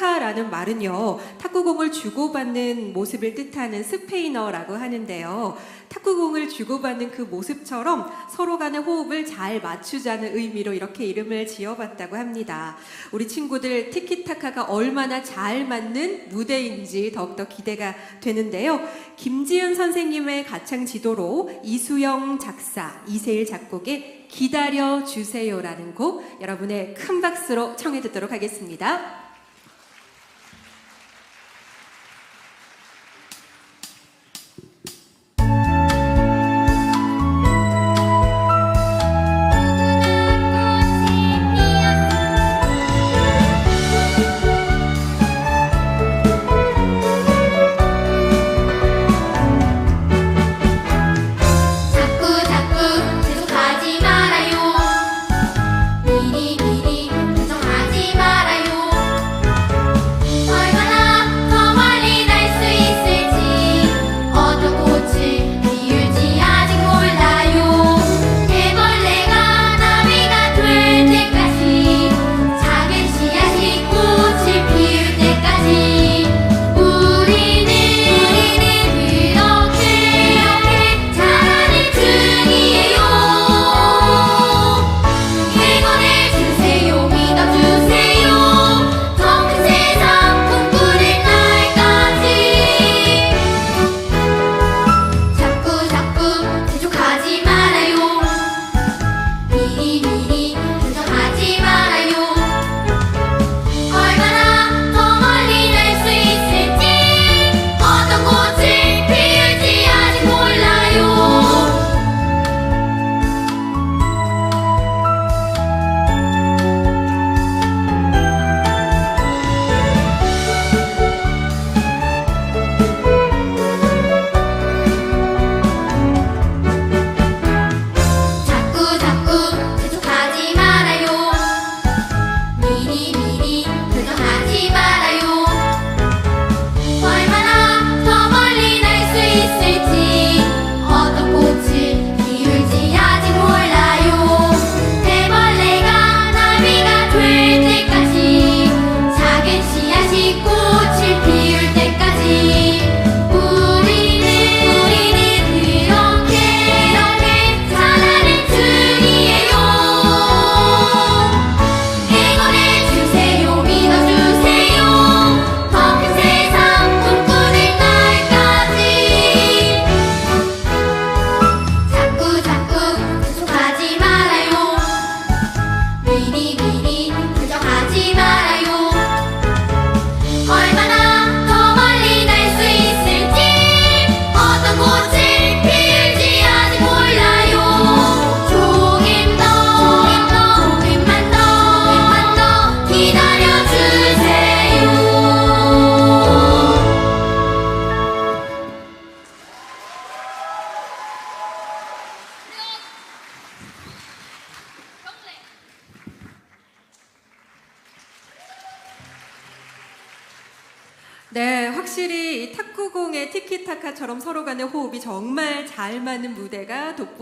티키타카라는 말은요, 탁구공을 주고받는 모습을 뜻하는 스페인어라고 하는데요. 탁구공을 주고받는 그 모습처럼 서로 간의 호흡을 잘 맞추자는 의미로 이렇게 이름을 지어봤다고 합니다. 우리 친구들 티키타카가 얼마나 잘 맞는 무대인지 더욱더 기대가 되는데요. 김지은 선생님의 가창 지도로 이수영 작사, 이세일 작곡의 기다려 주세요라는 곡 여러분의 큰 박수로 청해 듣도록 하겠습니다. 네, 확실히 이 탁구공의 티키타카처럼 서로 간의 호흡이 정말 잘 맞는 무대가 돋보